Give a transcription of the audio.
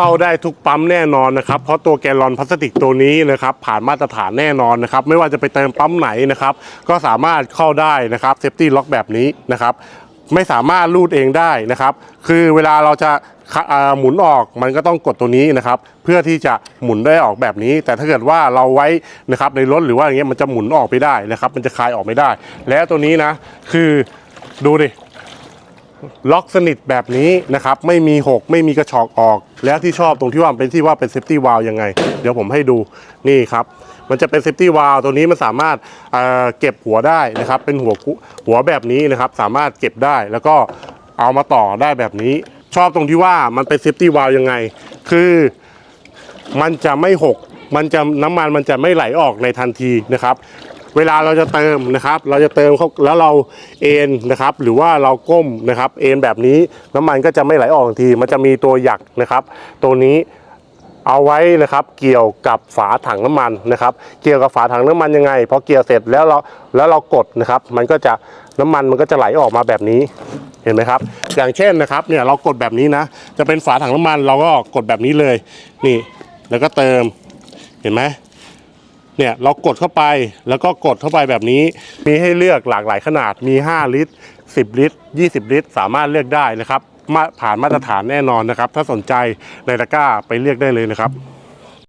เข้าได้ทุกปั๊มแน่นอนนะครับ เพราะตัวแกลลอนพลาสติกตัวนี้นะครับผ่านมาตรฐานแน่นอนนะครับ ไม่ว่าจะไปเติมปั๊มไหนนะครับ ก็สามารถเข้าได้นะครับเซฟตี้ล็อกแบบนี้นะครับ ไม่สามารถรูดเองได้นะครับ คือเวลาเราจะหมุนออกมันก็ต้องกดตัวนี้นะครับ เพื่อที่จะหมุนได้ออกแบบนี้ แต่ถ้าเกิดว่าเราไว้นะครับในรถหรือว่าอย่างเงี้ยมันจะหมุนออกไปได้นะครับ มันจะคลายออกไม่ได้ แล้วตัวนี้นะ คือดูดิ ล็อกสนิทแบบนี้นะครับ ไม่มีหกไม่มีกระชอกออก แล้วที่ชอบตรงที่ว่าเป็นที่ว่าเป็นเซฟตี้วาลยังไง เดี๋ยวผมให้ดูนี่ครับ มันจะเป็นเซฟตี้วาลตัวนี้มันสามารถเเก็บหัวได้นะครับ เป็นหัวหัวแบบนี้นะครับ สามารถเก็บได้แล้วก็เอามาต่อได้แบบนี้ ชอบตรงที่ว่ามันเป็นเซฟตี้วาลยังไง คือมันจะไม่หกมันจะน้ำมันมันจะไม่ไหลออกในทันทีนะครับ เวลาเราจะเติมนะครับ เราจะเติมเขาแล้วเราเอ็นนะครับ หรือว่าเราก้มนะครับเอ็นแบบนี้น้ำมันก็จะไม่ไหลออกทันที มันจะมีตัวหยักนะครับ ตัวนี้เอาไว้นะครับ เกี่ยวกับฝาถังน้ำมันนะครับ เกี่ยวกับฝาถังน้ำมันยังไงพอเกี่ยวเสร็จแล้วเราแล้วเรากดนะครับ มันก็จะน้ำมันมันก็จะไหลออกมาแบบนี้เห็นไหมครับ อย่างเช่นนะครับเนี่ยเรากดแบบนี้นะ จะเป็นฝาถังน้ำมันเราก็กดแบบนี้เลย นี่ แล้วก็เติมเห็นไหม เนี่ยเรากดเข้าไปแล้วก็กดเข้าไปแบบนี้ มีให้เลือกหลากหลายขนาดมี 5 ลิตร 10 ลิตร 20 ลิตร สามารถเลือกได้นะครับมาผ่านมาตรฐานแน่นอนนะครับ ถ้าสนใจในตะกร้าไปเลือกได้เลยนะครับ